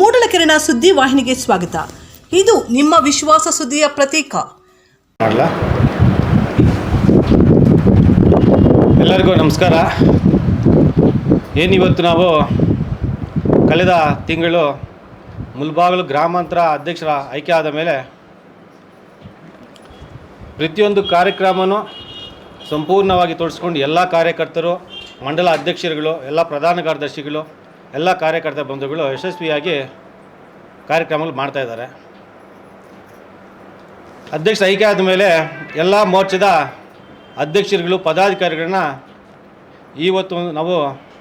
ಮೂಡಲಕೆರೆನ ಸುದ್ದಿ ವಾಹಿನಿಗೆ ಸ್ವಾಗತ. ಇದು ನಿಮ್ಮ ವಿಶ್ವಾಸ ಸುದ್ದಿಯ ಪ್ರತೀಕ. ಎಲ್ಲರಿಗೂ ನಮಸ್ಕಾರ. ಏನಿವತ್ತು ನಾವು ಕಳೆದ ತಿಂಗಳು ಮುಲ್ಬಾಗಿಲು ಗ್ರಾಮಾಂತರ ಅಧ್ಯಕ್ಷರ ಆಯ್ಕೆ ಆದ ಮೇಲೆ ಪ್ರತಿಯೊಂದು ಕಾರ್ಯಕ್ರಮನೂ ಸಂಪೂರ್ಣವಾಗಿ ತೋರಿಸ್ಕೊಂಡು ಎಲ್ಲ ಕಾರ್ಯಕರ್ತರು, ಮಂಡಲ ಅಧ್ಯಕ್ಷರುಗಳು, ಎಲ್ಲ ಪ್ರಧಾನ ಕಾರ್ಯದರ್ಶಿಗಳು ಎಲ್ಲ ಕಾರ್ಯಕರ್ತ ಬಂಧುಗಳು ಯಶಸ್ವಿಯಾಗಿ ಕಾರ್ಯಕ್ರಮಗಳು ಮಾಡ್ತಾಯಿದ್ದಾರೆ ಅಧ್ಯಕ್ಷ ಆಯ್ಕೆ ಆದ ಮೇಲೆ ಎಲ್ಲ ಮೋರ್ಚಾದ ಅಧ್ಯಕ್ಷರುಗಳು, ಪದಾಧಿಕಾರಿಗಳನ್ನ ಇವತ್ತು ನಾವು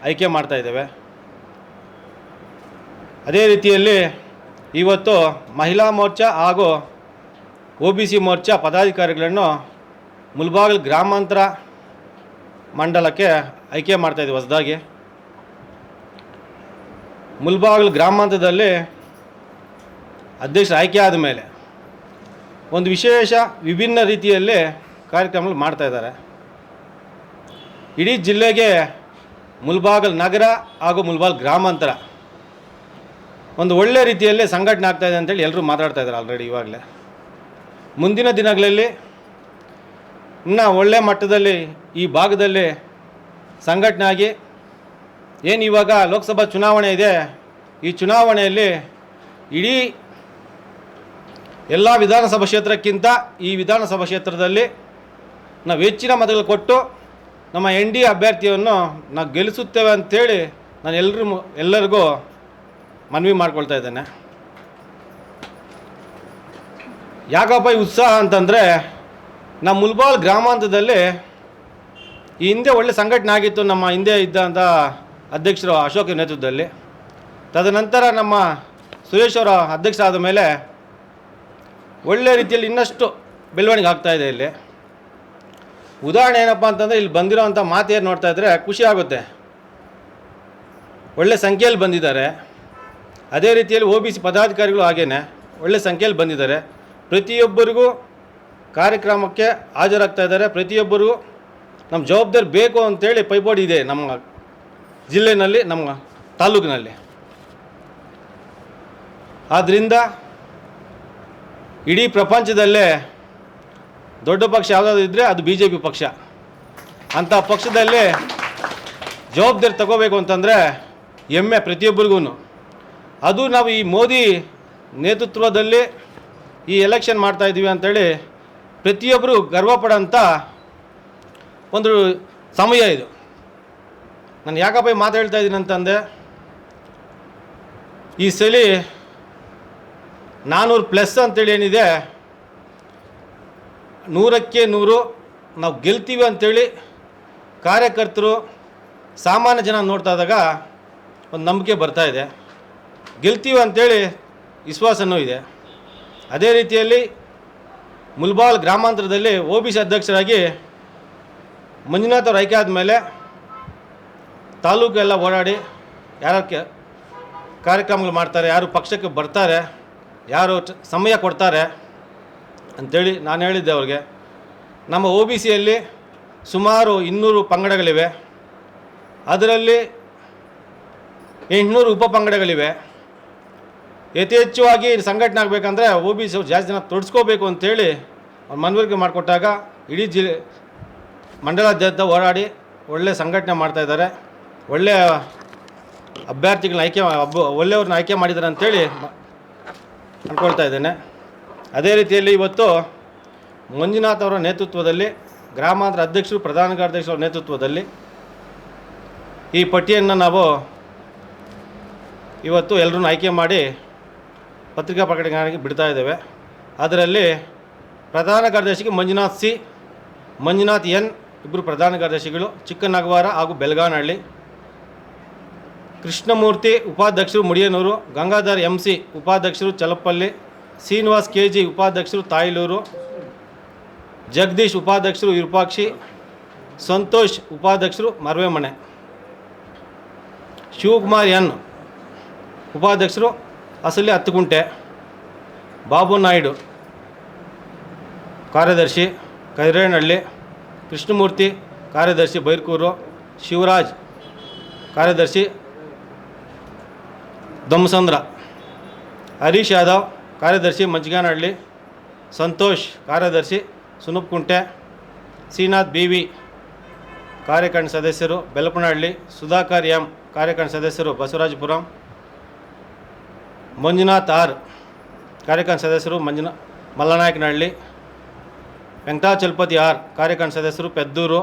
ಆಯ್ಕೆ ಮಾಡ್ತಾ ಇದ್ದೇವೆ. ಅದೇ ರೀತಿಯಲ್ಲಿ ಇವತ್ತು ಮಹಿಳಾ ಮೋರ್ಚಾ ಹಾಗೂ ಒ ಬಿ ಸಿ ಮೋರ್ಚಾ ಪದಾಧಿಕಾರಿಗಳನ್ನು ಮುಲ್ಬಾಗಿಲು ಗ್ರಾಮಾಂತರ ಮಂಡಲಕ್ಕೆ ಆಯ್ಕೆ ಮಾಡ್ತಾಯಿದ್ದೀವಿ ಹೊಸದಾಗಿ. ಮುಲ್ಬಾಗಿಲು ಗ್ರಾಮಾಂತರದಲ್ಲಿ ಅಧ್ಯಕ್ಷ ಆಯ್ಕೆ ಆದ ಮೇಲೆ ಒಂದು ವಿಶೇಷ ವಿಭಿನ್ನ ರೀತಿಯಲ್ಲಿ ಕಾರ್ಯಕ್ರಮಗಳು ಮಾಡ್ತಾಯಿದ್ದಾರೆ ಇಡೀ ಜಿಲ್ಲೆಗೆ ಮುಲ್ಬಾಗಲ್ ನಗರ ಹಾಗೂ ಮುಲ್ಬಾಗ್ ಗ್ರಾಮಾಂತರ ಒಂದು ಒಳ್ಳೆ ರೀತಿಯಲ್ಲಿ ಸಂಘಟನೆ ಆಗ್ತಾಯಿದೆ ಅಂತೇಳಿ ಎಲ್ಲರೂ ಮಾತಾಡ್ತಾ ಇದ್ದಾರೆ ಆಲ್ರೆಡಿ ಇವಾಗಲೇ. ಮುಂದಿನ ದಿನಗಳಲ್ಲಿ ಇನ್ನೂ ಒಳ್ಳೆ ಮಟ್ಟದಲ್ಲಿ ಈ ಭಾಗದಲ್ಲಿ ಸಂಘಟನೆ ಆಗಿ ಏನು ಇವಾಗ ಲೋಕಸಭಾ ಚುನಾವಣೆ ಇದೆ? ಈ ಚುನಾವಣೆಯಲ್ಲಿ ಇಡೀ ಎಲ್ಲ ವಿಧಾನಸಭಾ ಕ್ಷೇತ್ರಕ್ಕಿಂತ ಈ ವಿಧಾನಸಭಾ ಕ್ಷೇತ್ರದಲ್ಲಿ ನಾವು ಹೆಚ್ಚಿನ ಮತಗಳು ಕೊಟ್ಟು ನಮ್ಮ ಎನ್ ಡಿ ಅಭ್ಯರ್ಥಿಯನ್ನು ನಾವು ಗೆಲ್ಲಿಸುತ್ತೇವೆ ಅಂಥೇಳಿ ನಾನು ಎಲ್ಲರೂ ಎಲ್ಲರಿಗೂ ಮನವಿ ಮಾಡ್ಕೊಳ್ತಾ ಇದ್ದೇನೆ. ಯಾಕಪ್ಪ ಈ ಉತ್ಸಾಹ ಅಂತಂದರೆ ನಮ್ಮ ಮುಲ್ಬಾಲ್ ಗ್ರಾಮಾಂತರದಲ್ಲಿ ಈ ಹಿಂದೆ ಒಳ್ಳೆ ಸಂಘಟನೆ ಆಗಿತ್ತು, ನಮ್ಮ ಹಿಂದೆ ಇದ್ದಂಥ ಅಧ್ಯಕ್ಷರು ಅಶೋಕ್ ನೇತೃತ್ವದಲ್ಲಿ. ತದನಂತರ ನಮ್ಮ ಸುರೇಶ್ ಅವರ ಅಧ್ಯಕ್ಷ ಆದ ಮೇಲೆ ಒಳ್ಳೆ ರೀತಿಯಲ್ಲಿ ಇನ್ನಷ್ಟು ಬೆಳವಣಿಗೆ ಆಗ್ತಾ ಇದೆ ಇಲ್ಲಿ. ಉದಾಹರಣೆ ಏನಪ್ಪ ಅಂತಂದರೆ ಇಲ್ಲಿ ಬಂದಿರೋವಂಥ ಏನು ನೋಡ್ತಾ ಇದ್ದರೆ ಖುಷಿ ಆಗುತ್ತೆ. ಒಳ್ಳೆ ಸಂಖ್ಯೆಯಲ್ಲಿ ಬಂದಿದ್ದಾರೆ. ಅದೇ ರೀತಿಯಲ್ಲಿ ಒ ಬಿ ಸಿ ಪದಾಧಿಕಾರಿಗಳು ಹಾಗೇನೆ ಒಳ್ಳೆ ಸಂಖ್ಯೆಯಲ್ಲಿ ಬಂದಿದ್ದಾರೆ. ಪ್ರತಿಯೊಬ್ಬರಿಗೂ ಕಾರ್ಯಕ್ರಮಕ್ಕೆ ಹಾಜರಾಗ್ತಾ ಇದ್ದಾರೆ. ಪ್ರತಿಯೊಬ್ಬರಿಗೂ ನಮ್ಮ ಜವಾಬ್ದಾರಿ ಬೇಕು ಅಂತೇಳಿ ಪೈಪೋಟಿ ಇದೆ ನಮ್ಮ ಜಿಲ್ಲೆಯಲ್ಲಿ ನಮ್ಮ ತಾಲೂಕಿನಲ್ಲಿ. ಆದ್ದರಿಂದ ಇಡೀ ಪ್ರಪಂಚದಲ್ಲೇ ದೊಡ್ಡ ಪಕ್ಷ ಯಾವುದಾದ್ರು ಇದ್ದರೆ ಅದು ಬಿ ಜೆ ಪಿ ಪಕ್ಷ. ಅಂಥ ಪಕ್ಷದಲ್ಲಿ ಜವಾಬ್ದಾರಿ ತಗೋಬೇಕು ಅಂತಂದರೆ ಹೆಮ್ಮೆ ಪ್ರತಿಯೊಬ್ಬರಿಗೂ ಅದು ನಾವು ಈ ಮೋದಿ ನೇತೃತ್ವದಲ್ಲಿ ಈ ಎಲೆಕ್ಷನ್ ಮಾಡ್ತಾ ಇದ್ದೀವಿ ಅಂತೇಳಿ ಪ್ರತಿಯೊಬ್ಬರು ಗರ್ವಪಡೋಂಥ ಒಂದು ಸಮಯ ಇದು. ನಾನು ಯಾಕಪ್ಪ ಮಾತು ಹೇಳ್ತಾ ಇದ್ದೀನಿ ಅಂತಂದೆ? ಈ ಸಲಿ ನಾನ್ನೂರು ಪ್ಲಸ್ ಅಂತೇಳಿ ಏನಿದೆ? ನೂರಕ್ಕೆ ನೂರು, ನಾವು ಗೆಲ್ತೀವಿ ಅಂತೇಳಿ ಕಾರ್ಯಕರ್ತರು, ಸಾಮಾನ್ಯ ಜನ ನೋಡ್ತಾ ಇದ್ದಾಗ ಒಂದು ನಂಬಿಕೆ ಬರ್ತಾ ಇದೆ. ಗೆಲ್ತೀವಿ ಅಂತೇಳಿ ವಿಶ್ವಾಸನೂ ಇದೆ. ಅದೇ ರೀತಿಯಲ್ಲಿ ಮುಲ್ಬಾಲ್ ಗ್ರಾಮಾಂತರದಲ್ಲಿ ಒ ಬಿ ಸಿ ಅಧ್ಯಕ್ಷರಾಗಿ ಮಂಜುನಾಥ್ ಅವ್ರು ಆಯ್ಕೆ ಆದಮೇಲೆ ತಾಲೂಕೆಲ್ಲ ಓಡಾಡಿ ಯಾರಕ್ಕೆ ಕಾರ್ಯಕ್ರಮಗಳು ಮಾಡ್ತಾರೆ, ಯಾರು ಪಕ್ಷಕ್ಕೆ ಬರ್ತಾರೆ, ಯಾರು ಸಮಯ ಕೊಡ್ತಾರೆ ಅಂಥೇಳಿ ನಾನು ಹೇಳಿದ್ದೆ ಅವ್ರಿಗೆ. ನಮ್ಮ ಒ ಬಿ ಸಿಯಲ್ಲಿ ಸುಮಾರು ಇನ್ನೂರು ಪಂಗಡಗಳಿವೆ. ಅದರಲ್ಲಿ ಎಂಟುನೂರು ಉಪ ಪಂಗಡಗಳಿವೆ. ಯಥೇಚ್ಛವಾಗಿ ಸಂಘಟನೆ ಆಗಬೇಕಂದ್ರೆ ಒ ಬಿ ಸಿ ಅವ್ರು ಜಾಸ್ತಿ ಜನ ತೊಡಸ್ಕೋಬೇಕು ಅಂತೇಳಿ ಅವ್ರು ಮನವರಿಕೆ ಮಾಡಿಕೊಟ್ಟಾಗ ಇಡೀ ಜಿಲ್ಲೆ, ಮಂಡಲಾದ್ಯಂತ ಹೋರಾಡಿ ಒಳ್ಳೆ ಸಂಘಟನೆ ಮಾಡ್ತಾ ಇದ್ದಾರೆ. ಒಳ್ಳೆಯ ಅಭ್ಯರ್ಥಿಗಳನ್ನ ಆಯ್ಕೆ ಒಳ್ಳೆಯವ್ರನ್ನ ಆಯ್ಕೆ ಮಾಡಿದ್ದಾರೆ ಅಂತೇಳಿ ಮ- ಅಂದ್ಕೊಳ್ತಾ ಇದ್ದೇನೆ. ಅದೇ ರೀತಿಯಲ್ಲಿ ಇವತ್ತು ಮಂಜುನಾಥ್ ಅವರ ನೇತೃತ್ವದಲ್ಲಿ, ಗ್ರಾಮಾಂತರ ಅಧ್ಯಕ್ಷರು, ಪ್ರಧಾನ ಕಾರ್ಯದರ್ಶಿಯವರ ನೇತೃತ್ವದಲ್ಲಿ ಈ ಪಟ್ಟಿಯನ್ನು ನಾವು ಇವತ್ತು ಎಲ್ಲರೂ ಆಯ್ಕೆ ಮಾಡಿ ಪತ್ರಿಕಾ ಪ್ರಕಟಣೆಗೆ ಬಿಡ್ತಾ ಇದ್ದೇವೆ. ಅದರಲ್ಲಿ ಪ್ರಧಾನ ಕಾರ್ಯದರ್ಶಿಗೆ ಮಂಜುನಾಥ್ ಸಿ, ಮಂಜುನಾಥ್ ಎನ್ ಇಬ್ಬರು ಪ್ರಧಾನ ಕಾರ್ಯದರ್ಶಿಗಳು, ಚಿಕ್ಕನಗವಾರ ಹಾಗೂ ಬೆಳಗಾನಹಳ್ಳಿ ಕೃಷ್ಣಮೂರ್ತಿ ಉಪಾಧ್ಯಕ್ಷರು ಮುಡಿಯನೂರು, ಗಂಗಾಧರ್ ಎಂ ಸಿ ಉಪಾಧ್ಯಕ್ಷರು ಚಲಪಲ್ಲಿ ಶ್ರೀನಿವಾಸ್ ಕೆ ಜಿ ಉಪಾಧ್ಯಕ್ಷರು ತಾಯಿಲೂರು, ಜಗದೀಶ್ ಉಪಾಧ್ಯಕ್ಷರು ವಿರೂಪಾಕ್ಷಿ, ಸಂತೋಷ್ ಉಪಾಧ್ಯಕ್ಷರು ಮರವೆಮಣೆ ಶಿವಕುಮಾರ್ ಎನ್ ಉಪಾಧ್ಯಕ್ಷರು ಅಸಲಿ ಹತ್ತುಗುಂಟೆ. ಬಾಬು ನಾಯ್ಡು ಕಾರ್ಯದರ್ಶಿ ಕೈರೇನಹಳ್ಳಿ, ಕೃಷ್ಣಮೂರ್ತಿ ಕಾರ್ಯದರ್ಶಿ ಬೈರ್ಕೂರು, ಶಿವರಾಜ್ ಕಾರ್ಯದರ್ಶಿ ದಮ್ಮಸಂದ್ರ ಹರೀಶ್ ಯಾದವ್, ಕಾರ್ಯದರ್ಶಿ ಮಂಚಗಾನಹಳ್ಳಿ ಸಂತೋಷ್, ಕಾರ್ಯದರ್ಶಿ ಸುನುಪ್ಕುಂಟೆ ಶ್ರೀನಾಥ್ ಬಿ ವಿ, ಕಾರ್ಯಕಾರಿಣಿ ಸದಸ್ಯರು ಬೆಲಪನಹಳ್ಳಿ, ಸುಧಾಕರ್ ಎಂ, ಕಾರ್ಯಕಾರಿಣಿ ಸದಸ್ಯರು ಬಸವರಾಜಪುರಂ, ಮಂಜುನಾಥ್ ಆರ್, ಕಾರ್ಯಕಾರಿಣಿ ಸದಸ್ಯರು ಮಂಜುನಾ, ಮಲ್ಲನಾಯಕನಹಳ್ಳಿ ವೆಂಕಟಾಚಲಪತಿ ಆರ್, ಕಾರ್ಯಕಾರಿಣಿ ಸದಸ್ಯರು ಪೆದ್ದೂರು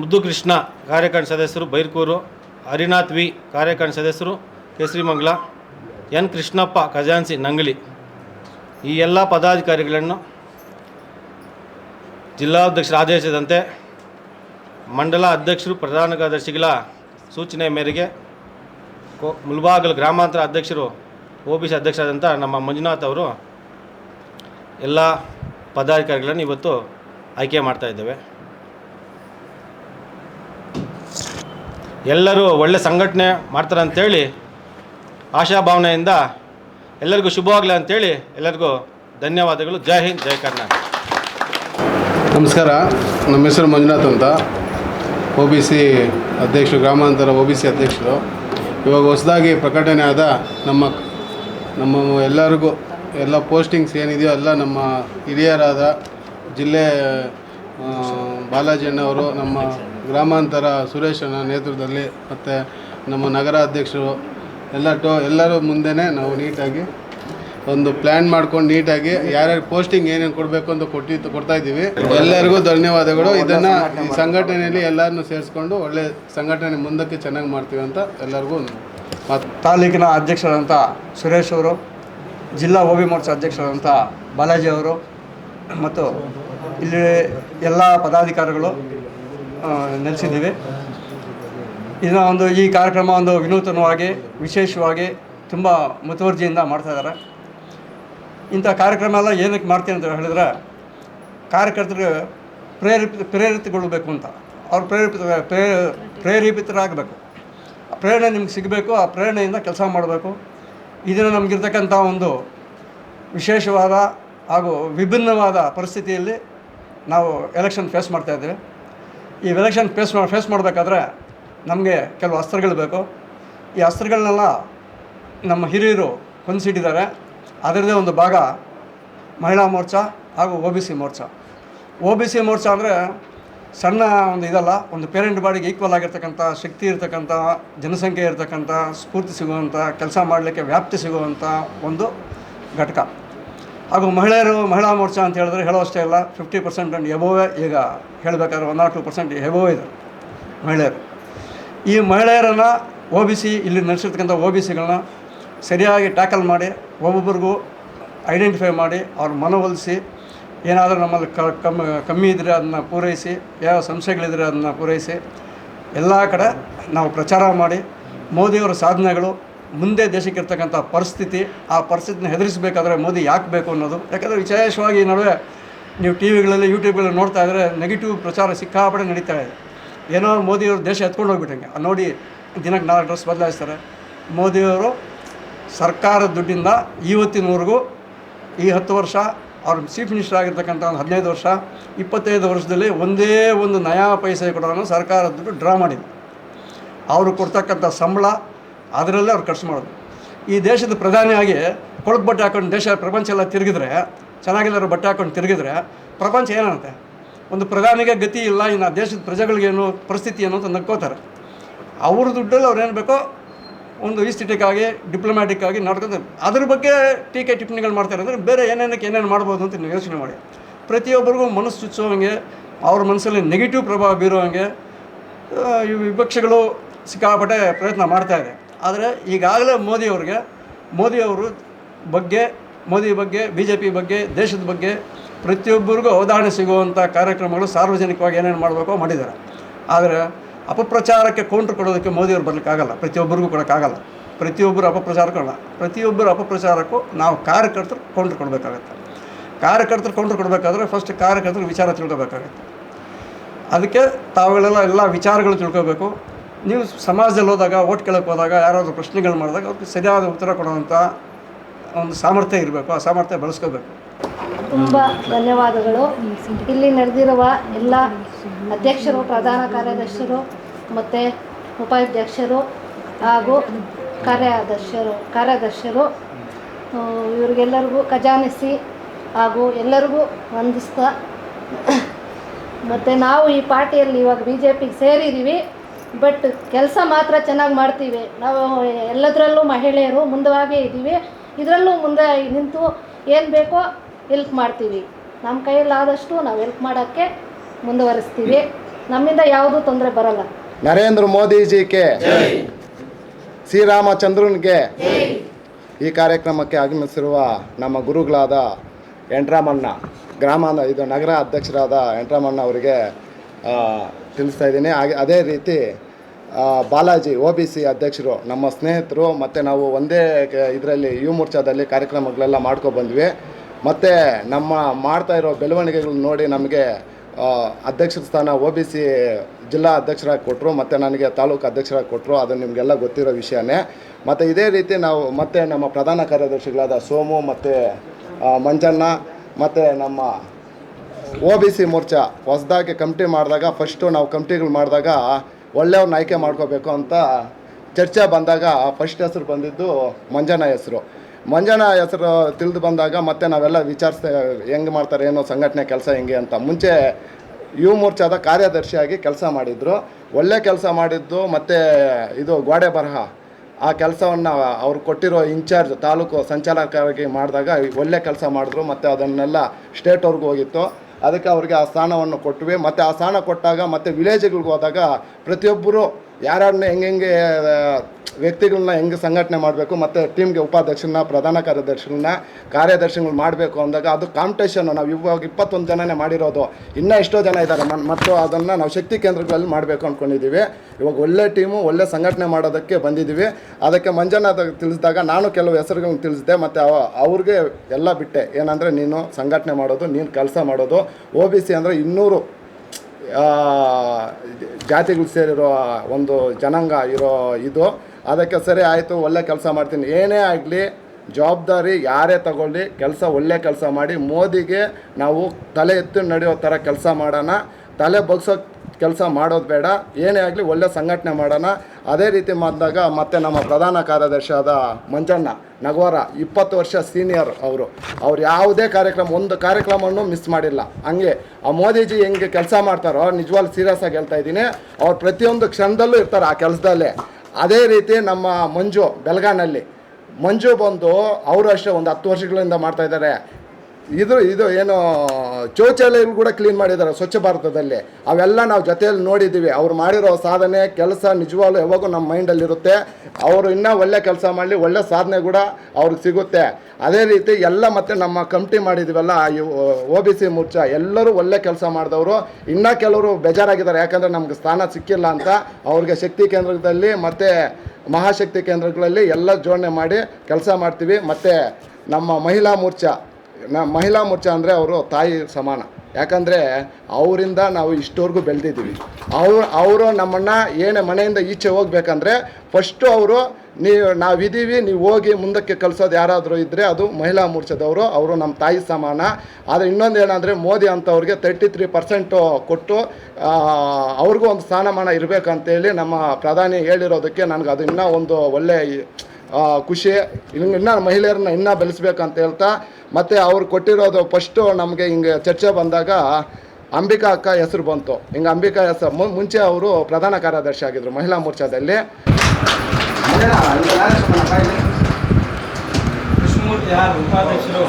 ಮುದ್ದು ಕೃಷ್ಣ ಕಾರ್ಯಕಾರಿಣಿ ಸದಸ್ಯರು ಬೈರ್ಕೂರು ಹರಿನಾಥ್ ವಿ ಕಾರ್ಯಕಾರಿಣಿ ಸದಸ್ಯರು ಕೇಸರಿಮಂಗಲ ಎನ್ ಕೃಷ್ಣಪ್ಪ ಖಜಾನ್ಸಿ ನಂಗಲಿ. ಈ ಎಲ್ಲ ಪದಾಧಿಕಾರಿಗಳನ್ನು ಜಿಲ್ಲಾಧ್ಯಕ್ಷರ ಆದೇಶದಂತೆ ಮಂಡಲ ಅಧ್ಯಕ್ಷರು, ಪ್ರಧಾನ ಕಾರ್ಯದರ್ಶಿಗಳ ಸೂಚನೆ ಮೇರೆಗೆ ಕೋ ಮುಲ್ಬಾಗಲ್ ಗ್ರಾಮಾಂತರ ಅಧ್ಯಕ್ಷರು, ಒ ಬಿ ಸಿ ಅಧ್ಯಕ್ಷರಾದಂಥ ನಮ್ಮ ಮಂಜುನಾಥ್ ಅವರು ಎಲ್ಲ ಪದಾಧಿಕಾರಿಗಳನ್ನು ಇವತ್ತು ಆಯ್ಕೆ ಮಾಡ್ತಾ ಎಲ್ಲರೂ ಒಳ್ಳೆ ಸಂಘಟನೆ ಮಾಡ್ತಾರೆ ಅಂತೇಳಿ ಆಶಾಭಾವನೆಯಿಂದ ಎಲ್ಲರಿಗೂ ಶುಭವಾಗಲಿ ಅಂತೇಳಿ ಎಲ್ಲರಿಗೂ ಧನ್ಯವಾದಗಳು. ಜೈ ಹಿಂದ್, ಜೈ ಕರ್ನಾಟಕ. ನಮಸ್ಕಾರ. ನಮ್ಮ ಹೆಸರು ಮಂಜುನಾಥ್ ಅಂತ. ಒ ಬಿ ಸಿ ಅಧ್ಯಕ್ಷರು, ಗ್ರಾಮಾಂತರ ಒ ಬಿ ಸಿ ಅಧ್ಯಕ್ಷರು. ಇವಾಗ ಹೊಸದಾಗಿ ಪ್ರಕಟಣೆ ಆದ ನಮ್ಮ ನಮ್ಮ ಎಲ್ಲರಿಗೂ ಎಲ್ಲ ಪೋಸ್ಟಿಂಗ್ಸ್ ಏನಿದೆಯೋ ಎಲ್ಲ ನಮ್ಮ ಹಿರಿಯರಾದ ಜಿಲ್ಲೆ ಬಾಲಾಜಿ ಅಣ್ಣವರು, ನಮ್ಮ ಗ್ರಾಮಾಂತರ ಸುರೇಶನ ನೇತೃತ್ವದಲ್ಲಿ ಮತ್ತು ನಮ್ಮ ನಗರ ಅಧ್ಯಕ್ಷರು ಎಲ್ಲ ಟೋ ಎಲ್ಲರೂ ಮುಂದೆನೇ ನಾವು ನೀಟಾಗಿ ಒಂದು ಪ್ಲ್ಯಾನ್ ಮಾಡ್ಕೊಂಡು ನೀಟಾಗಿ ಯಾರ್ಯಾರು ಪೋಸ್ಟಿಂಗ್ ಏನೇನು ಕೊಡಬೇಕು ಅಂತ ಕೊಟ್ಟಿ ಕೊಡ್ತಾ ಇದ್ದೀವಿ. ಎಲ್ಲರಿಗೂ ಧನ್ಯವಾದಗಳು. ಇದನ್ನು ಈ ಸಂಘಟನೆಯಲ್ಲಿ ಎಲ್ಲರನ್ನು ಸೇರಿಸ್ಕೊಂಡು ಒಳ್ಳೆ ಸಂಘಟನೆ ಮುಂದಕ್ಕೆ ಚೆನ್ನಾಗಿ ಮಾಡ್ತೀವಿ ಅಂತ ಎಲ್ಲರಿಗೂ ತಾಲೂಕಿನ ಅಧ್ಯಕ್ಷರಾದಂಥ ಸುರೇಶ್ ಅವರು, ಜಿಲ್ಲಾ ಓ ಬಿ ಮೋರ್ಚಾ ಅಧ್ಯಕ್ಷರಾದಂಥ ಬಾಲಾಜಿ ಅವರು ಮತ್ತು ಇಲ್ಲಿ ಎಲ್ಲ ಪದಾಧಿಕಾರಿಗಳು ನೆಲೆಸಿದ್ದೀವಿ. ಇದನ್ನ ಒಂದು ಈ ಕಾರ್ಯಕ್ರಮ ಒಂದು ವಿನೂತನವಾಗಿ, ವಿಶೇಷವಾಗಿ ತುಂಬ ಮುತುವರ್ಜಿಯಿಂದ ಮಾಡ್ತಾಯಿದ್ದಾರೆ ಇಂಥ ಕಾರ್ಯಕ್ರಮ ಎಲ್ಲ ಏನಕ್ಕೆ ಮಾಡ್ತೀನಿ ಅಂತ ಹೇಳಿದ್ರೆ, ಕಾರ್ಯಕರ್ತರಿಗೆ ಪ್ರೇರೇಪಿತ ಪ್ರೇರಿತಗೊಳ್ಳಬೇಕು ಅಂತ. ಅವ್ರು ಪ್ರೇರೇಪಿತ ಪ್ರೇ ಪ್ರೇರೇಪಿತರಾಗಬೇಕು ಪ್ರೇರಣೆ ನಿಮ್ಗೆ ಸಿಗಬೇಕು, ಆ ಪ್ರೇರಣೆಯಿಂದ ಕೆಲಸ ಮಾಡಬೇಕು. ಇದನ್ನು ನಮಗಿರ್ತಕ್ಕಂಥ ಒಂದು ವಿಶೇಷವಾದ ಹಾಗೂ ವಿಭಿನ್ನವಾದ ಪರಿಸ್ಥಿತಿಯಲ್ಲಿ ನಾವು ಎಲೆಕ್ಷನ್ ಫೇಸ್ ಮಾಡ್ತಾಯಿದ್ದೀವಿ ಈ ಎಲೆಕ್ಷನ್ ಫೇಸ್ ಮಾಡಿ ಫೇಸ್ ಮಾಡಬೇಕಾದ್ರೆ ನಮಗೆ ಕೆಲವು ಅಸ್ತ್ರಗಳು ಬೇಕು. ಈ ಅಸ್ತ್ರಗಳನ್ನೆಲ್ಲ ನಮ್ಮ ಹಿರಿಯರು ಹೊಂದಿಸಿಟ್ಟಿದ್ದಾರೆ. ಅದರದೇ ಒಂದು ಭಾಗ ಮಹಿಳಾ ಮೋರ್ಚಾ ಹಾಗೂ O B C Morcha. O B C Morcha ಅಂದರೆ ಸಣ್ಣ ಒಂದು ಇದಲ್ಲ, ಒಂದು ಪೇರೆಂಟ್ ಬಾಡಿಗೆ ಈಕ್ವಲ್ ಆಗಿರ್ತಕ್ಕಂಥ, ಶಕ್ತಿ ಇರತಕ್ಕಂಥ, ಜನಸಂಖ್ಯೆ ಇರತಕ್ಕಂಥ, ಸ್ಫೂರ್ತಿ ಸಿಗುವಂಥ, ಕೆಲಸ ಮಾಡಲಿಕ್ಕೆ ವ್ಯಾಪ್ತಿ ಸಿಗುವಂಥ ಒಂದು ಘಟಕ. ಹಾಗೂ ಮಹಿಳೆಯರು ಮಹಿಳಾ ಮೋರ್ಚಾ ಅಂತ ಹೇಳಿದ್ರೆ ಹೇಳೋಷ್ಟೇ ಇಲ್ಲ ಫಿಫ್ಟಿ ಪರ್ಸೆಂಟ್ ಆ್ಯಂಡ್ ಎಬೋವೇ ಈಗ ಹೇಳಬೇಕಾದ್ರೆ one or two percent above ಇದೆ ಮಹಿಳೆಯರು. ಈ ಮಹಿಳೆಯರನ್ನು ಒ ಬಿ ಸಿ ಇಲ್ಲಿ ನಡೆಸಿರ್ತಕ್ಕಂಥ ಒ ಬಿ ಸಿಗಳನ್ನ ಸರಿಯಾಗಿ ಟ್ಯಾಕಲ್ ಮಾಡಿ ಒಬ್ಬೊಬ್ಬರಿಗೂ ಐಡೆಂಟಿಫೈ ಮಾಡಿ, ಅವ್ರ ಮನವೊಲಿಸಿ ಏನಾದರೂ ನಮ್ಮಲ್ಲಿ ಕಮ್ಮಿ ಕಮ್ಮಿ ಇದ್ದರೆ ಅದನ್ನ ಪೂರೈಸಿ, ಯಾವ ಸಂಶಯಗಳಿದ್ರೆ ಅದನ್ನು ಪೂರೈಸಿ, ಎಲ್ಲ ಕಡೆ ನಾವು ಪ್ರಚಾರ ಮಾಡಿ, ಮೋದಿಯವರ ಸಾಧನೆಗಳು ಮುಂದೆ ದೇಶಕ್ಕೆ ಇರ್ತಕ್ಕಂಥ ಪರಿಸ್ಥಿತಿ, ಆ ಪರಿಸ್ಥಿತಿನ ಹೆದರಿಸಬೇಕಾದ್ರೆ ಮೋದಿ ಯಾಕೆ ಬೇಕು ಅನ್ನೋದು. ಯಾಕಂದರೆ ವಿಶೇಷವಾಗಿ ನಡುವೆ ನೀವು ಟಿ ವಿಗಳಲ್ಲಿ ಯೂಟ್ಯೂಬ್ಗಳಲ್ಲಿ ನೋಡ್ತಾ ಇದ್ದರೆ ನೆಗೆಟಿವ್ ಪ್ರಚಾರ ಸಿಕ್ಕಾಪಡೆ ನಡೀತಾ ಇದೆ. ಏನೋ ಮೋದಿಯವರು ದೇಶ ಎತ್ಕೊಂಡು ಹೋಗ್ಬಿಟ್ಟಂಗೆ. ನೋಡಿ ದಿನಕ್ಕೆ ನಾಲ್ಕು ಡ್ರೆಸ್ ಬದಲಾಯಿಸ್ತಾರೆ. ಮೋದಿಯವರು ಸರ್ಕಾರದ ದುಡ್ಡಿಂದ ಇವತ್ತಿನವರೆಗೂ ಈ ಹತ್ತು ವರ್ಷ ಅವ್ರ ಚೀಫ್ ಮಿನಿಸ್ಟರ್ ಆಗಿರ್ತಕ್ಕಂಥ ಒಂದು ಹದಿನೈದು ವರ್ಷ, ಇಪ್ಪತ್ತೈದು ವರ್ಷದಲ್ಲಿ ಒಂದೇ ಒಂದು ನಯಾ ಪೈಸೆ ಕೊಡೋದನ್ನು ಸರ್ಕಾರದ ದುಡ್ಡು ಡ್ರಾ ಮಾಡಿದೆ ಅವರು ಕೊಡ್ತಕ್ಕಂಥ ಸಂಬಳ ಅದರಲ್ಲೇ ಅವ್ರು ಖರ್ಚು ಮಾಡೋದು. ಈ ದೇಶದ ಪ್ರಧಾನಿಯಾಗಿ ಕೊಳಕು ಬಟ್ಟೆ ಹಾಕೊಂಡು ದೇಶ, ಪ್ರಪಂಚ ಎಲ್ಲ ತಿರುಗಿದ್ರೆ, ಚೆನ್ನಾಗಿಲ್ಲರೂ ಬಟ್ಟೆ ಹಾಕೊಂಡು ತಿರುಗಿದ್ರೆ, ಪ್ರಪಂಚ ಏನಂತೆ ಒಂದು ಪ್ರಧಾನಿಗೆ ಗತಿ ಇಲ್ಲ, ಇನ್ನು ದೇಶದ ಪ್ರಜೆಗಳಿಗೇನು ಪರಿಸ್ಥಿತಿ ಏನು ಅಂತ ನಕ್ಕೋತಾರೆ. ಅವ್ರ ದುಡ್ಡಲ್ಲಿ ಅವ್ರು ಏನು ಬೇಕೋ ಒಂದು ಆಗಿ ಡಿಪ್ಲೊಮ್ಯಾಟಿಕ್ ಆಗಿ ನಡ್ಕೊಂಡು ಅದ್ರ ಬಗ್ಗೆ ಟೀಕೆ ಟಿಪ್ಪಣಿಗಳು ಮಾಡ್ತಾರೆ ಅಂದರೆ ಬೇರೆ ಏನೇನಕ್ಕೆ ಏನೇನು ಮಾಡ್ಬೋದು ಅಂತ ನೀವು ಯೋಚನೆ ಮಾಡಿ. ಪ್ರತಿಯೊಬ್ಬರಿಗೂ ಮನಸ್ಸು ಚುಚ್ಚುವಂಗೆ, ಅವ್ರ ಮನಸ್ಸಲ್ಲಿ ನೆಗೆಟಿವ್ ಪ್ರಭಾವ ಬೀರೋ ಹಂಗೆ ಈ ವಿಪಕ್ಷಗಳು ಸಿಕ್ಕಾಪಟ್ಟೆ ಪ್ರಯತ್ನ ಮಾಡ್ತಾ ಇದೆ. ಆದರೆ ಈಗಾಗಲೇ ಮೋದಿಯವ್ರಿಗೆ ಮೋದಿಯವರು ಬಗ್ಗೆ, ಮೋದಿ ಬಗ್ಗೆ ಬಿ ಜೆ ಪಿ ಬಗ್ಗೆ, ದೇಶದ ಬಗ್ಗೆ ಪ್ರತಿಯೊಬ್ಬರಿಗೂ ಅವಧಾನ ಸಿಗುವಂಥ ಕಾರ್ಯಕ್ರಮಗಳು ಸಾರ್ವಜನಿಕವಾಗಿ ಏನೇನು ಮಾಡಬೇಕೋ ಮಾಡಿದ್ದಾರೆ. ಆದರೆ ಅಪಪ್ರಚಾರಕ್ಕೆ ಕೌಂಟ್ರ್ ಕೊಡೋದಕ್ಕೆ ಮೋದಿಯವರು ಬರಲಿಕ್ಕಾಗಲ್ಲ ಪ್ರತಿಯೊಬ್ಬರಿಗೂ ಕೊಡೋಕ್ಕಾಗಲ್ಲ ಪ್ರತಿಯೊಬ್ಬರು ಅಪಪ್ರಚಾರ ಕೊಡಲ್ಲ ಪ್ರತಿಯೊಬ್ಬರು ಅಪಪ್ರಚಾರಕ್ಕೂ ನಾವು ಕಾರ್ಯಕರ್ತರು ಕೌಂಟ್ರ್ ಕೊಡಬೇಕಾಗತ್ತೆ. ಕಾರ್ಯಕರ್ತರು ಕೌಂಟ್ರ್ ಕೊಡಬೇಕಾದ್ರೆ ಫಸ್ಟ್ ಕಾರ್ಯಕರ್ತರು ವಿಚಾರ ತಿಳ್ಕೊಬೇಕಾಗತ್ತೆ. ಅದಕ್ಕೆ ತಾವುಗಳೆಲ್ಲ ಎಲ್ಲ ವಿಚಾರಗಳು ತಿಳ್ಕೋಬೇಕು. ನೀವು ಸಮಾಜದಲ್ಲಿ ಹೋದಾಗ, ಓಟ್ ಕೇಳಕ್ಕೆ ಹೋದಾಗ, ಯಾರಾದರೂ ಪ್ರಶ್ನೆಗಳು ಮಾಡಿದಾಗ ಅವ್ರಿಗೆ ಸರಿಯಾದ ಉತ್ತರ ಕೊಡುವಂಥ ಒಂದು ಸಾಮರ್ಥ್ಯ ಇರಬೇಕು. ಆ ಸಾಮರ್ಥ್ಯ ಬಳಸ್ಕೋಬೇಕು. ತುಂಬ ಧನ್ಯವಾದಗಳು. ಇಲ್ಲಿ ನಡೆದಿರುವ ಎಲ್ಲ ಅಧ್ಯಕ್ಷರು, ಪ್ರಧಾನ ಕಾರ್ಯದರ್ಶಿರು, ಮತ್ತು ಉಪಾಧ್ಯಕ್ಷರು ಹಾಗೂ ಕಾರ್ಯದರ್ಶರು ಕಾರ್ಯದರ್ಶರು ಇವ್ರಿಗೆಲ್ಲರಿಗೂ ಖಜಾನಿಸಿ ಹಾಗೂ ಎಲ್ಲರಿಗೂ ವಂದಿಸ್ತಾ, ಮತ್ತು ನಾವು ಈ ಪಾರ್ಟಿಯಲ್ಲಿ ಇವಾಗ ಬಿ ಜೆ ಪಿಗೆ ಸೇರಿದ್ದೀವಿ ಬಟ್ ಕೆಲಸ ಮಾತ್ರ ಚೆನ್ನಾಗಿ ಮಾಡ್ತೀವಿ. ನಾವು ಎಲ್ಲದರಲ್ಲೂ ಮಹಿಳೆಯರು ಮುಂದವಾಗೇ ಇದ್ದೀವಿ. ಇದರಲ್ಲೂ ಮುಂದೆ ನಿಂತು ಏನು ಬೇಕೋ ಹೆಲ್ಪ್ ಮಾಡ್ತೀವಿ. ನಮ್ಮ ಕೈಯಲ್ಲಾದಷ್ಟು ನಾವು ಹೆಲ್ಪ್ ಮಾಡೋಕ್ಕೆ ಮುಂದುವರಿಸ್ತೀವಿ. ನಮ್ಮಿಂದ ಯಾವುದೂ ತೊಂದರೆ ಬರಲ್ಲ. ನರೇಂದ್ರ ಮೋದಿಜಿಗೆ ಶ್ರೀರಾಮಚಂದ್ರನ್ಗೆ ಈ ಕಾರ್ಯಕ್ರಮಕ್ಕೆ ಆಗಮಿಸಿರುವ ನಮ್ಮ ಗುರುಗಳಾದ ಎಂಟ್ರಾಮಣ್ಣ ಗ್ರಾಮ ಇದು ನಗರ ಅಧ್ಯಕ್ಷರಾದ ಎಂಟ್ರಾಮಣ್ಣ ಅವರಿಗೆ ತಿಳಿಸ್ತಾ ಇದ್ದೀನಿ. ಹಾಗೆ ಅದೇ ರೀತಿ ಬಾಲಾಜಿ ಒ ಬಿ ಸಿ ಅಧ್ಯಕ್ಷರು, ನಮ್ಮ ಸ್ನೇಹಿತರು, ಮತ್ತು ನಾವು ಒಂದೇ ಇದರಲ್ಲಿ ಯು ಮೋರ್ಚಾದಲ್ಲಿ ಕಾರ್ಯಕ್ರಮಗಳೆಲ್ಲ ಮಾಡ್ಕೊಬಂದ್ವಿ ಮತ್ತು ನಮ್ಮ ಮಾಡ್ತಾ ಇರೋ ಬೆಳವಣಿಗೆಗಳನ್ನ ನೋಡಿ ನಮಗೆ ಅಧ್ಯಕ್ಷರ ಸ್ಥಾನ ಒ ಬಿ ಸಿ ಜಿಲ್ಲಾ ಅಧ್ಯಕ್ಷರಾಗಿ ಕೊಟ್ಟರು ಮತ್ತು ನನಗೆ ತಾಲೂಕು ಅಧ್ಯಕ್ಷರಾಗಿ ಕೊಟ್ಟರು ಅದು ನಿಮಗೆಲ್ಲ ಗೊತ್ತಿರೋ ವಿಷಯನೇ. ಮತ್ತು ಇದೇ ರೀತಿ ನಾವು, ಮತ್ತು ನಮ್ಮ ಪ್ರಧಾನ ಕಾರ್ಯದರ್ಶಿಗಳಾದ ಸೋಮು ಮತ್ತು ಮಂಜಣ್ಣ, ಮತ್ತು ನಮ್ಮ ಒ ಬಿ ಸಿ ಮೋರ್ಚಾ ಹೊಸದಾಗಿ ಕಮಿಟಿ ಮಾಡಿದಾಗ ಫಸ್ಟು ನಾವು ಕಮಿಟಿಗಳು ಮಾಡಿದಾಗ ಒಳ್ಳೆಯವ್ರನ್ನ ಆಯ್ಕೆ ಮಾಡ್ಕೋಬೇಕು ಅಂತ ಚರ್ಚೆ ಬಂದಾಗ ಫಸ್ಟ್ ಹೆಸರು ಬಂದಿದ್ದು ಮಂಜನಾ ಹೆಸರು. ಮಂಜನಾ ಹೆಸರು ತಿಳಿದು ಬಂದಾಗ ಮತ್ತೆ ನಾವೆಲ್ಲ ವಿಚಾರಿಸ್ತಾ ಹೆಂಗೆ ಮಾಡ್ತಾರೆ, ಏನೋ ಸಂಘಟನೆ ಕೆಲಸ ಹೆಂಗೆ ಅಂತ. ಮುಂಚೆ ಯುವ ಮೋರ್ಚಾದ ಕಾರ್ಯದರ್ಶಿಯಾಗಿ ಕೆಲಸ ಮಾಡಿದರು. ಒಳ್ಳೆ ಕೆಲಸ ಮಾಡಿದ್ದು ಮತ್ತು ಇದು ಗೋಡೆ ಬರಹ. ಆ ಕೆಲಸವನ್ನು ಅವ್ರು ಕೊಟ್ಟಿರೋ ಇನ್ಚಾರ್ಜ್ ತಾಲೂಕು ಸಂಚಾಲಕರಾಗಿ ಮಾಡಿದಾಗ ಒಳ್ಳೆ ಕೆಲಸ ಮಾಡಿದ್ರು ಮತ್ತು ಅದನ್ನೆಲ್ಲ ಸ್ಟೇಟ್ವರೆಗೂ ಹೋಗಿತ್ತು. ಅದಕ್ಕೆ ಅವ್ರಿಗೆ ಆ ಸ್ಥಾನವನ್ನು ಕೊಟ್ವಿ ಮತ್ತು ಆ ಸ್ಥಾನ ಕೊಟ್ಟಾಗ ಮತ್ತು ವಿಲೇಜ್ಗಳಿಗೆ ಹೋದಾಗ ಪ್ರತಿಯೊಬ್ಬರು ಯಾರ್ಯಾರನ್ನ ಹೆಂಗೆ ವ್ಯಕ್ತಿಗಳನ್ನ ಹೆಂಗೆ ಸಂಘಟನೆ ಮಾಡಬೇಕು ಮತ್ತು ಟೀಮ್ಗೆ ಉಪಾಧ್ಯಕ್ಷರನ್ನ, ಪ್ರಧಾನ ಕಾರ್ಯದರ್ಶಿಗಳನ್ನ, ಕಾರ್ಯದರ್ಶಿಗಳು ಮಾಡಬೇಕು ಅಂದಾಗ ಅದು ಕಾಂಪಿಟೇಷನ್ನು ನಾವು ಇವಾಗ ಇಪ್ಪತ್ತೊಂದು ಜನನೇ ಮಾಡಿರೋದು. ಇನ್ನೂ ಎಷ್ಟೋ ಜನ ಇದ್ದಾರೆ ಮತ್ತು ಅದನ್ನು ನಾವು ಶಕ್ತಿ ಕೇಂದ್ರಗಳಲ್ಲಿ ಮಾಡಬೇಕು ಅಂದ್ಕೊಂಡಿದ್ದೀವಿ ಇವಾಗ ಒಳ್ಳೆ ಟೀಮು, ಒಳ್ಳೆ ಸಂಘಟನೆ ಮಾಡೋದಕ್ಕೆ ಬಂದಿದ್ದೀವಿ ಅದಕ್ಕೆ ಮಂಜಣ್ಣ ತಿಳಿಸಿದಾಗ ನಾನು ಕೆಲವು ಹೆಸರುಗಳನ್ನ ತಿಳಿಸಿದೆ. ಮತ್ತು ಅವ, ಅವ್ರಿಗೆ ಎಲ್ಲ ಬಿಟ್ಟೆ. ಏನಂದರೆ ನೀನು ಸಂಘಟನೆ ಮಾಡೋದು, ನೀನು ಕೆಲಸ ಮಾಡೋದು. ಒ ಬಿ ಸಿ ಅಂದರೆ ಇನ್ನೂರು ಜಾತಿಗಳು ಸೇರಿರೋ ಒಂದು ಜನಾಂಗ ಇರೋ ಇದು, ಅದಕ್ಕೆ ಸರಿ ಆಯಿತು, ಒಳ್ಳೆ ಕೆಲಸ ಮಾಡ್ತೀನಿ. ಏನೇ ಆಗಲಿ, ಜವಾಬ್ದಾರಿ ಯಾರೇ ತಗೊಳ್ಳಿ ಕೆಲಸ ಒಳ್ಳೆ ಕೆಲಸ ಮಾಡಿ, ಮೋದಿಗೆ ನಾವು ತಲೆ ಎತ್ತಿ ನಡೆಯೋ ಥರ ಕೆಲಸ ಮಾಡೋಣ. ತಲೆ ಬಗ್ಸೋ ಕೆಲಸ ಮಾಡೋದು ಬೇಡ. ಏನೇ ಆಗಲಿ ಒಳ್ಳೆ ಸಂಘಟನೆ ಮಾಡೋಣ. ಅದೇ ರೀತಿ ಮಾಡಿದಾಗ ಮತ್ತೆ ನಮ್ಮ ಪ್ರಧಾನ ಕಾರ್ಯದರ್ಶಿ ಆದ ಮಂಜಣ್ಣ ನಗವಾರ, ಇಪ್ಪತ್ತು ವರ್ಷ ಸೀನಿಯರ್ ಅವರು. ಅವ್ರು ಯಾವುದೇ ಕಾರ್ಯಕ್ರಮ, ಒಂದು ಕಾರ್ಯಕ್ರಮವನ್ನು ಮಿಸ್ ಮಾಡಿಲ್ಲ. ಹಂಗೆ ಆ ಮೋದಿಜಿ ಹೆಂಗೆ ಕೆಲಸ ಮಾಡ್ತಾರೋ, ನಿಜವಾಗ್ಲೂ ಸೀರಿಯಸ್ ಆಗಿ ಹೇಳ್ತಾ ಇದ್ದೀನಿ. ಅವ್ರು ಪ್ರತಿಯೊಂದು ಕ್ಷಣದಲ್ಲೂ ಇರ್ತಾರೆ ಆ ಕೆಲಸದಲ್ಲೇ. ಅದೇ ರೀತಿ ನಮ್ಮ ಮಂಜು ಬೆಳಗಾನಲ್ಲಿ ಮಂಜು ಬಂದು ಅವರು ಅಷ್ಟೇ ಒಂದು ಹತ್ತು ವರ್ಷಗಳಿಂದ ಮಾಡ್ತಾ ಇದ್ದಾರೆ. ಇದು ಇದು ಏನು ಶೌಚಾಲಯಗಳು ಕೂಡ ಕ್ಲೀನ್ ಮಾಡಿದ್ದಾರೆ ಸ್ವಚ್ಛ ಭಾರತದಲ್ಲಿ. ಅವೆಲ್ಲ ನಾವು ಜೊತೆಯಲ್ಲಿ ನೋಡಿದ್ದೀವಿ. ಅವ್ರು ಮಾಡಿರೋ ಸಾಧನೆ, ಕೆಲಸ ನಿಜವಾಗ್ಲೂ ಯಾವಾಗೂ ನಮ್ಮ ಮೈಂಡಲ್ಲಿರುತ್ತೆ ಅವರು ಇನ್ನೂ ಒಳ್ಳೆ ಕೆಲಸ ಮಾಡಲಿ, ಒಳ್ಳೆ ಸಾಧನೆ ಕೂಡ ಅವ್ರಿಗೆ ಸಿಗುತ್ತೆ. ಅದೇ ರೀತಿ ಎಲ್ಲ ಮತ್ತೆ ನಮ್ಮ ಕಮಿಟಿ ಮಾಡಿದ್ದೀವಲ್ಲ ಓ ಬಿ ಸಿ ಮೋರ್ಚಾ, ಎಲ್ಲರೂ ಒಳ್ಳೆ ಕೆಲಸ ಮಾಡಿದವರು. ಇನ್ನೂ ಕೆಲವರು ಬೇಜಾರಾಗಿದ್ದಾರೆ. ಯಾಕಂದರೆ ನಮ್ಗೆ ಸ್ಥಾನ ಸಿಕ್ಕಿಲ್ಲ ಅಂತ ಅವ್ರಿಗೆ ಶಕ್ತಿ ಕೇಂದ್ರದಲ್ಲಿ ಮತ್ತು ಮಹಾಶಕ್ತಿ ಕೇಂದ್ರಗಳಲ್ಲಿ ಎಲ್ಲ ಜೋಡಣೆ ಮಾಡಿ ಕೆಲಸ ಮಾಡ್ತೀವಿ. ಮತ್ತು ನಮ್ಮ ಮಹಿಳಾ ಮೋರ್ಚಾ ನ ಮಹಿಳಾ ಮೋರ್ಚಾ ಅಂದರೆ ಅವರು ತಾಯಿ ಸಮಾನ. ಯಾಕಂದರೆ ಅವರಿಂದ ನಾವು ಇಷ್ಟವರೆಗೂ ಬೆಳೆದಿದ್ದೀವಿ. ಅವರು ಅವರು ನಮ್ಮನ್ನು ಏನೇ ಮನೆಯಿಂದ ಈಚೆ ಹೋಗ್ಬೇಕಂದ್ರೆ ಫಸ್ಟು ಅವರು ನೀವು ನಾವಿದ್ದೀವಿ ನೀವು ಹೋಗಿ ಮುಂದಕ್ಕೆ ಕಲಿಸೋದು ಯಾರಾದರೂ ಇದ್ದರೆ ಅದು ಮಹಿಳಾ ಮೋರ್ಚಾದವರು ಅವರು ನಮ್ಮ ತಾಯಿ ಸಮಾನ. ಆದರೆ ಇನ್ನೊಂದು ಏನಂದರೆ ಮೋದಿ ಅಂತವ್ರಿಗೆ ತರ್ಟಿ ತ್ರೀ ಪರ್ಸೆಂಟು ಕೊಟ್ಟು ಅವ್ರಿಗೂ ಒಂದು ಸ್ಥಾನಮಾನ ಇರಬೇಕಂತೇಳಿ ನಮ್ಮ ಪ್ರಧಾನಿ ಹೇಳಿರೋದಕ್ಕೆ ನನಗೆ ಅದು ಇನ್ನೂ ಒಂದು ಒಳ್ಳೆ ಆ, ಖುಷಿ. ಇನ್ನು ಇನ್ನೂ ಮಹಿಳೆಯರನ್ನ ಇನ್ನೂ ಬೆಳೆಸ್ಬೇಕಂತ ಹೇಳ್ತಾ, ಮತ್ತು ಅವ್ರು ಕೊಟ್ಟಿರೋದು ಫಸ್ಟು ನಮಗೆ ಹಿಂಗೆ ಚರ್ಚೆ ಬಂದಾಗ ಅಂಬಿಕಾ ಅಕ್ಕ ಹೆಸರು ಬಂತು. ಹಿಂಗೆ ಅಂಬಿಕಾ ಹೆಸರು ಮುಂಚೆ ಅವರು ಪ್ರಧಾನ ಕಾರ್ಯದರ್ಶಿ ಆಗಿದ್ದರು ಮಹಿಳಾ ಮೋರ್ಚಾದಲ್ಲಿ. ಕೃಷ್ಣಮೂರ್ತಿ ಯಾರು? ಉಪಾಧ್ಯಕ್ಷರು?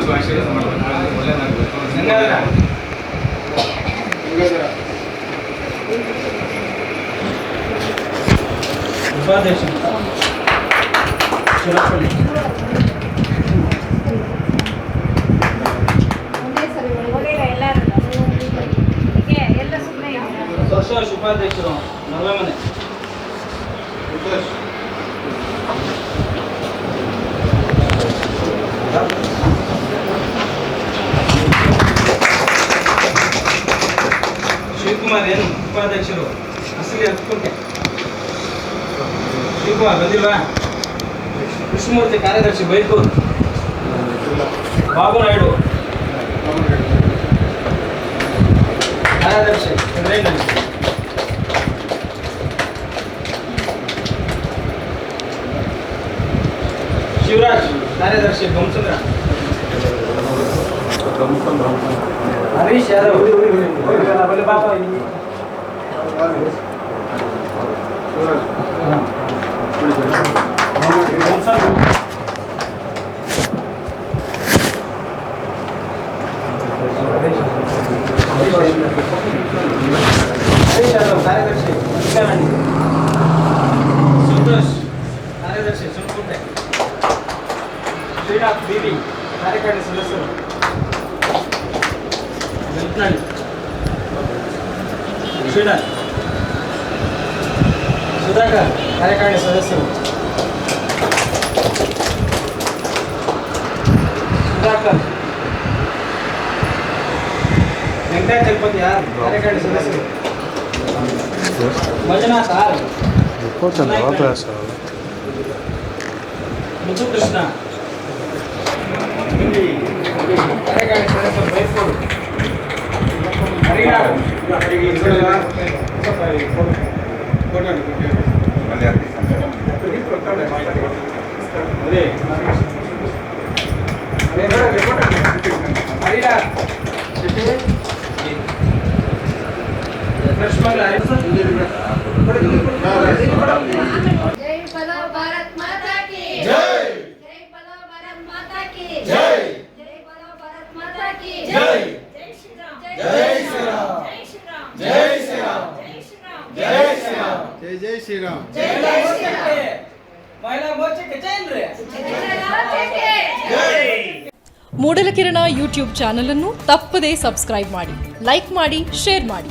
ಉಪಾಧ್ಯಕ್ಷರು ಗಂಗಾಧರ ಉಪಾಧ್ಯಕ್ಷರು ಚಿರಪಳ್ಳಿ ಒಂದೇ ಸರಿ ಒಳಗೆ ಸಂತೋಷ್ ಉಪಾಧ್ಯಕ್ಷರು ಶಿವಕುಮಾರ್ ಏನು ಉಪಾಧ್ಯಕ್ಷರು ಬಿಸಿಲಿ ಹತ್ಕೊಂಡೆ ಶಿವಕುಮಾರ್ ಬಂದಿಲ್ವಾ? ಕೃಷ್ಣಮೂರ್ತಿ ಕಾರ್ಯದರ್ಶಿ ಬೈಕೂರು ಬಾಬು ನಾಯ್ಡು. ಕಾರ್ಯದರ್ಶಿ ಶಿವರಾಜ್, ಕಾರ್ಯದರ್ಶಿ ಬೊಮ್ಮಸಂದ್ರ वीस यादव हुई हुई हुई हुई करा बोले बाबा ये कार्यकर्ते ಮುತ್ತು ಕೃಷ್ಣ ಕಾರ್ಯಕಾರಿಣಿ ಸದಸ್ಯರು ಬೈಸ್ಕೋಡು ಹರಿನಾಥ್ ಮೂಡಲಕಿರಣ ಯೂಟ್ಯೂಬ್ ಚಾನಲ್ ಅನ್ನು ತಪ್ಪದೇ ಸಬ್ಸ್ಕ್ರೈಬ್ ಮಾಡಿ ಲೈಕ್ ಮಾಡಿ ಶೇರ್ ಮಾಡಿ.